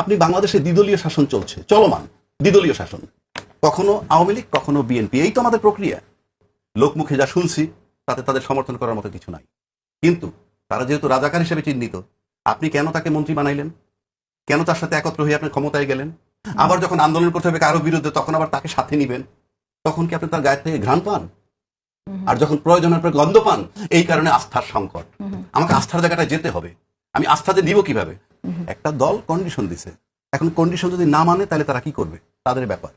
আপনি বাংলাদেশে দ্বিদলীয় শাসন চলছে চলমান দ্বিদলীয় শাসন। কখনো আওয়ামী লীগ কখনো বিএনপি এই তো আমাদের প্রক্রিয়া। লোকমুখে যা শুনছি তাতে তাদের সমর্থন করার মতো কিছু নাই। কিন্তু তারা যেহেতু রাজাকার হিসেবে চিহ্নিত আপনি কেন তাকে মন্ত্রী বানাইলেন? কেন তার সাথে একত্র হয়ে আপনি ক্ষমতায় গেলেন? আবার যখন আন্দোলন করতে হবে কারও বিরুদ্ধে তখন আবার তাকে সাথে নিবেন? তখন কি আপনি তার গায়ের থেকে ঘ্রাণ পান? আর যখন প্রয়োজনের পরে গন্ধ পান এই কারণে আস্থার সংকট। আমাকে আস্থার জায়গাটায় যেতে হবে। আমি আস্থাতে দিব কীভাবে? একটা দল কন্ডিশন দিছে। এখন কন্ডিশন যদি না মানে তাহলে তারা কি করবে? তাদের ব্যাপার।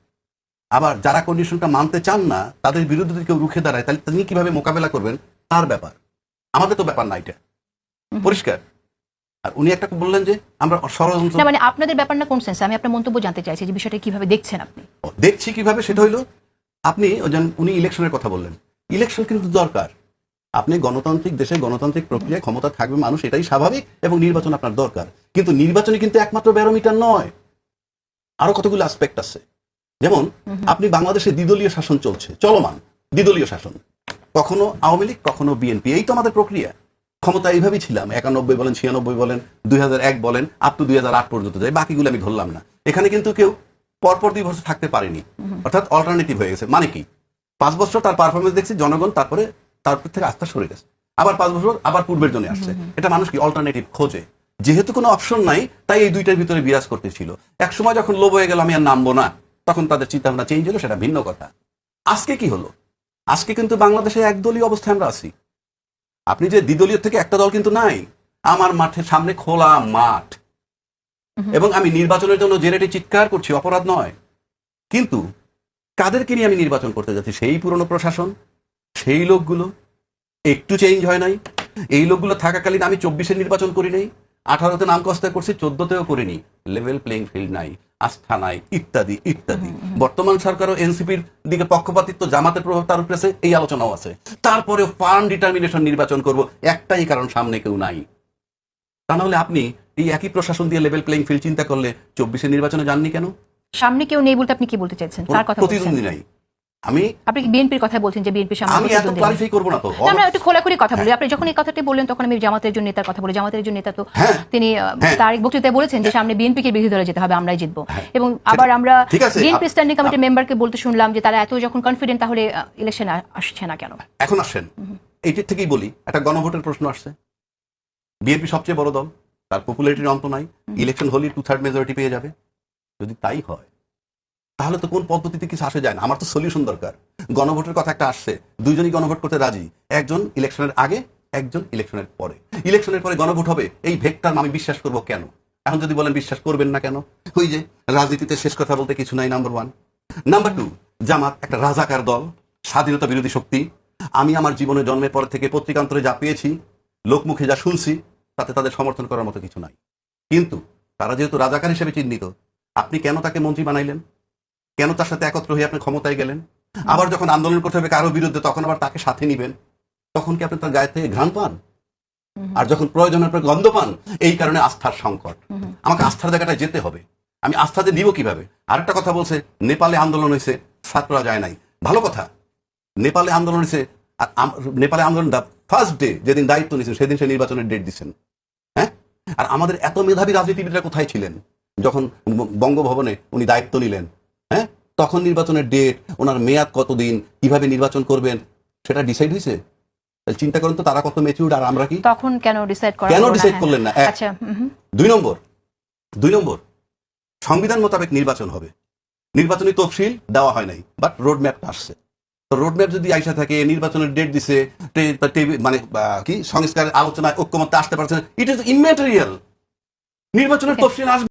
আবার যারা কন্ডিশনটা মানতে চান না তাদের বিরুদ্ধে যদি কেউ রুখে দাঁড়ায় তাহলে তিনি কীভাবে মোকাবেলা করবেন? তার ব্যাপার। আমাদের তো ব্যাপার না এটা। পরিষ্কার? আর উনি একটা বললেন যে আমরা ষড়যন্ত্র মানে আপনাদের ব্যাপার না কোন সেন্সে আমি আপনার মন্তব্য জানতে চাইছি যে বিষয়টা কীভাবে দেখছেন আপনি। দেখছি কীভাবে সেটা হইল আপনি উনি ইলেকশনের কথা বললেন। ইলেকশন কিন্তু দরকার। আপনি গণতান্ত্রিক দেশে গণতান্ত্রিক প্রক্রিয়ায় ক্ষমতা থাকবে মানুষ এটাই স্বাভাবিক এবং নির্বাচন আপনার দরকার। কিন্তু নির্বাচনে কিন্তু একমাত্র ব্যারোমিটার নয় আরও কতগুলো অ্যাসপেক্ট আছে। যেমন আপনি বাংলাদেশে দ্বিদলীয় শাসন চলছে চলমান দ্বিদলীয় শাসন। কখনো আওয়ামী লীগ কখনো বিএনপি এই তো আমাদের প্রক্রিয়া। ক্ষমতা এইভাবেই ছিলাম একানব্বই বলেন ছিয়ানব্বই বলেন দুই এক বলেন আপ টু দুই হাজার আট পর্যন্ত যাই বাকিগুলো আমি ধরলাম না। এখানে কিন্তু কেউ পরপর দুই বছর থাকতে পারেনি। অর্থাৎ অল্টারনেটিভ হয়ে গেছে। মানে কি? পাঁচ বছর তার পারফরমেন্স দেখছি জনগণ তারপরে তার উপর থেকে আস্থা সরে গেছে। আবার পাঁচ বছর আবার পূর্বের জন্য আসছে। এটা মানুষ কি অল্টারনেটিভ খোঁজে? যেহেতু কোনো অপশন নাই তাই এই দুইটার ভিতরে বিরাজ করতেছিল। এক সময় যখন লোভ হয়ে গেল আমি আর নামবো না। তখন তাদের চিন্তা ভাবনা চেঞ্জ হলো সেটা ভিন্ন কথা। আজকে কি হলো? আজকে কিন্তু বাংলাদেশে একদলীয় অবস্থায় আমরা আছি। আপনি যে দ্বিদলীয় থেকে একটা দল কিন্তু নাই আমার মাঠের সামনে খোলা মাঠ। এবং আমি নির্বাচনের জন্য যে রেটে চিৎকার করছি অপরাধ নয়। কিন্তু কাদেরকে নিয়ে আমি নির্বাচন করতে যাচ্ছি? সেই পুরনো প্রশাসন? সেই লোকগুলো একটু চেঞ্জ হয় নাই। এই লোকগুলো থাকাকালীন আমি চব্বিশে নির্বাচন করি নাই আঠারোতে নাম কস্তা করছি চোদ্দতেও করিনি। লেভেল প্লেইং ফিল্ড নাই আস্থা নাই ইত্যাদি ইত্যাদি। বর্তমান সরকারও এনসিপির দিকে পক্ষপাতিত্ব জামাতের প্রভাব তার উপরে এই আলোচনাও আছে। তারপরেও ফার্ম ডিটারমিনেশন নির্বাচন করব একটাই কারণ সামনে কেউ নাই। তা নাহলে আপনি এই একই প্রশাসন দিয়ে লেভেল প্লেইং ফিল্ড চিন্তা করলে চব্বিশে নির্বাচনে যাননি কেন? সামনে কেউ নেই বলতে আপনি কি বলতে চাইছেন? তার কথা প্রতিদ্বন্দ্বী নাই। আমি আপনি কি বিএনপির কথা বলছেন যে বিএনপির সামনে আমি এত? ক্লারিফাই করব না তো। আমরা একটু খোলাখুলি কথা বলি। আপনি যখন এই কথাটি বললেন তখন আমি জামাতের একজন নেতার কথা বলি। জামাতের একজন নেতা তো হ্যাঁ। তিনি হ্যাঁ। তার এক বক্তৃতায় বলেছেন যে সামনে বিএনপি কে বিরোধী দলে যেতে হবে আমরাই জিতবো। হ্যাঁ। এবং আবার আমরা বিএনপি স্ট্যান্ডিং কমিটির মেম্বারকে বলতে শুনলাম যে তারা এত যখন কনফিডেন্ট তাহলে ইলেকশন আসছে না কেন? এখন আসছেন। এইটির থেকেই বলি একটা গণভোটের প্রশ্ন আসছে। বিএনপি সবচেয়ে বড় দল তার পপুলারিটির অন্ত নাই। ইলেকশন হলে টু থার্ড মেজরিটি পেয়ে যাবে। যদি তাই হয় তাহলে তো কোন পদ্ধতিতে কিছু আসে যায় না? আমার তো সলিউশন দরকার। গণভোটের কথা একটা আসছে। দুইজনই গণভোট করতে রাজি। একজন ইলেকশনের আগে, একজন ইলেকশনের পরে। ইলেকশনের পরে গণভোট হবে, এই ভেকটার আমি বিশ্বাস করব কেন? এখন যদি বলেন বিশ্বাস করবেন না কেন? ওই যে, রাজনীতিতে শেষ কথা বলতে কিছু নাই number one number two Jamaat একটা রাজাকার দল, স্বাধীনতা বিরোধী শক্তি। আমি আমার জীবনে জন্মের পর থেকে পত্রিকান্তরে যা পেয়েছি, লোকমুখে যা শুনছি, তাতে তাদের সমর্থন করার মতো কিছু নাই। কিন্তু তারা যেহেতু রাজাকার হিসেবে চিহ্নিত, আপনি কেন তাকে মন্ত্রী বানাইলেন? কেন তার সাথে একত্র হয়ে আপনি ক্ষমতায় গেলেন? আবার যখন আন্দোলন করতে হবে কারও বিরুদ্ধে তখন আবার তাকে সাথে নিবেন। তখন কি আপনি তার গায়ে থেকে ঘ্রাণ পান? আর যখন প্রয়োজনের পরে গন্ধ পান এই কারণে আস্থার সংকট। আমাকে আস্থার জায়গাটায় যেতে হবে। আমি আস্থাতে দিব কীভাবে? আরেকটা কথা বলছে নেপালে আন্দোলন হয়েছে ছাত্ররা যায় নাই। ভালো কথা। নেপালে আন্দোলন হয়েছে আর নেপালে আন্দোলন ফার্স্ট ডে যেদিন দায়িত্ব নিয়েছেন সেদিন সে নির্বাচনের ডেট দিচ্ছেন। হ্যাঁ? আর আমাদের এত মেধাবী রাজনীতিবিদরা কোথায় ছিলেন? যখন বঙ্গভবনে উনি দায়িত্ব নিলেন তখন নির্বাচনের ডেট ওনার মেয়াদ কতদিন কীভাবে নির্বাচন করবেন সেটা ডিসাইড হয়েছে চিন্তা করেন তো তারা কত মেচিউর্ড আর আমরা কি তখন কেন ডিসাইড করা কেন না? হ্যাঁ। করলেন না? আচ্ছা। দুই নম্বর দুই নম্বর সংবিধান মোতাবেক নির্বাচন হবে নির্বাচনী তফসিল দেওয়া হয় নাই বাট রোড ম্যাপটা আসছে তো রোড ম্যাপ যদি আইসা থাকে নির্বাচনের ডেট দিছে মানে কি সংস্কার আলোচনায় ঐক্যমত্যে আসতে পারছে ইট ইজ ইমেটেরিয়াল নির্বাচনের তফসিল আসবে